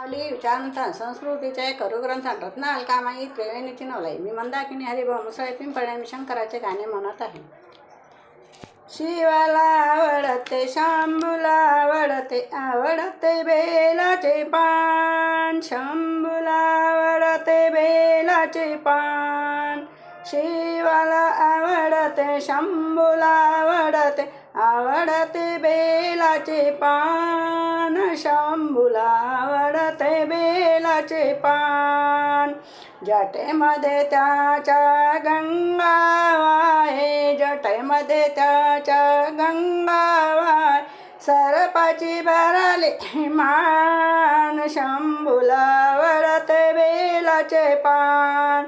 माऊली विचारंत संस्कृतीचे करुग्रंथन रत्नालकामाई त्रिवेणीची नवलाई. मी मंदाकिनी हरिभाऊ मुसळे पिंपळे मी शंकराचे गाणे म्हणत आहे. शिवाला आवडते शंभूला आवडते आवडते बेलाचे पान. शंभूला आवडते बेलाचे पान. शिवाला आवडते शंभूला आवडते आवडते बेलाचे पान. शंभूला आवडते बेलाचे पान. जटेमध्ये त्याच्या गंगा जटेमध्ये त्याच्या गंगा वाय सरपाची भराले मान. शंभूला आवडते बेलाचे पान.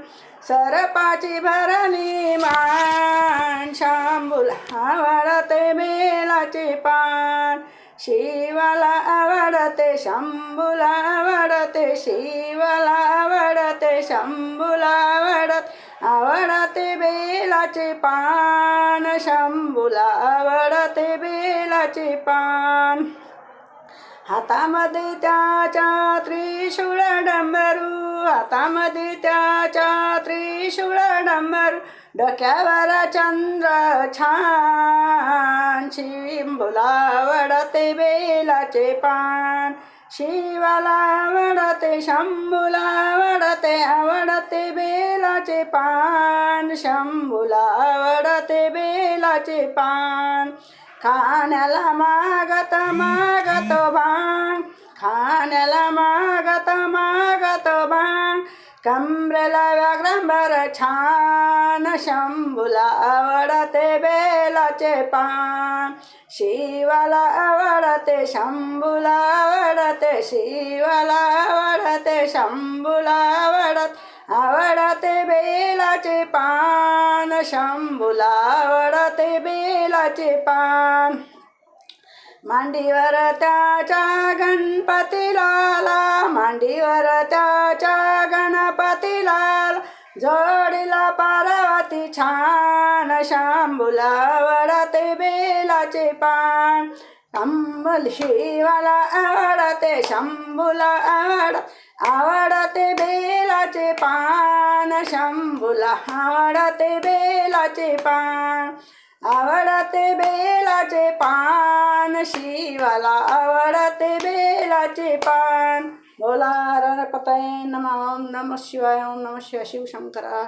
सरपाची भरणी मान शंभूला आवडते बेलाचे पान. शिवाला आवडते शंभूला आवडते शिवाला आवडते शंभूला आवडत आवडते बेलाचे पान. शंभूला आवडते बेलाचे पान. हातामध्ये त्याच्या त्रिशूळ डंबरू हातामध्ये त्याच्या त्रिशूळ डंबरू डोक्यावर चंद्र छान शिंबुला बेलाचे पान शिवाला वडते शंभूला आवडते आवडते बेलाचे पान शंभूला आवडते बेलाचे पान. खाण्याला मागत मागत भांग खाण्याला मागत मागत भांग कमरेला व्याघ्रंबर छान शंभूला आवडते बेलाचे पान शिवाला आवडते शंभूला आवडते शिवाला आवडते शंभूला आवडत आवडते बेलाचे पान शंभूला आवडते बेलाचे पान. मांडीवर त्याच्या गणपतीला मांडीवर त्या जोडीला पार्वती छान शांबुला आवडते बेलाचे पान. अंबल शिवाला आवडते शंभूला आवड आवडते बेलाचे पान. शंभूला आवडते बेलाचे पान आवडते बेलाचे पान. शिवाला आवडते बेलाचे पान. बोला रणपतये नम ओम नम शिवाय ओम नम शिवाय शिवशंकरा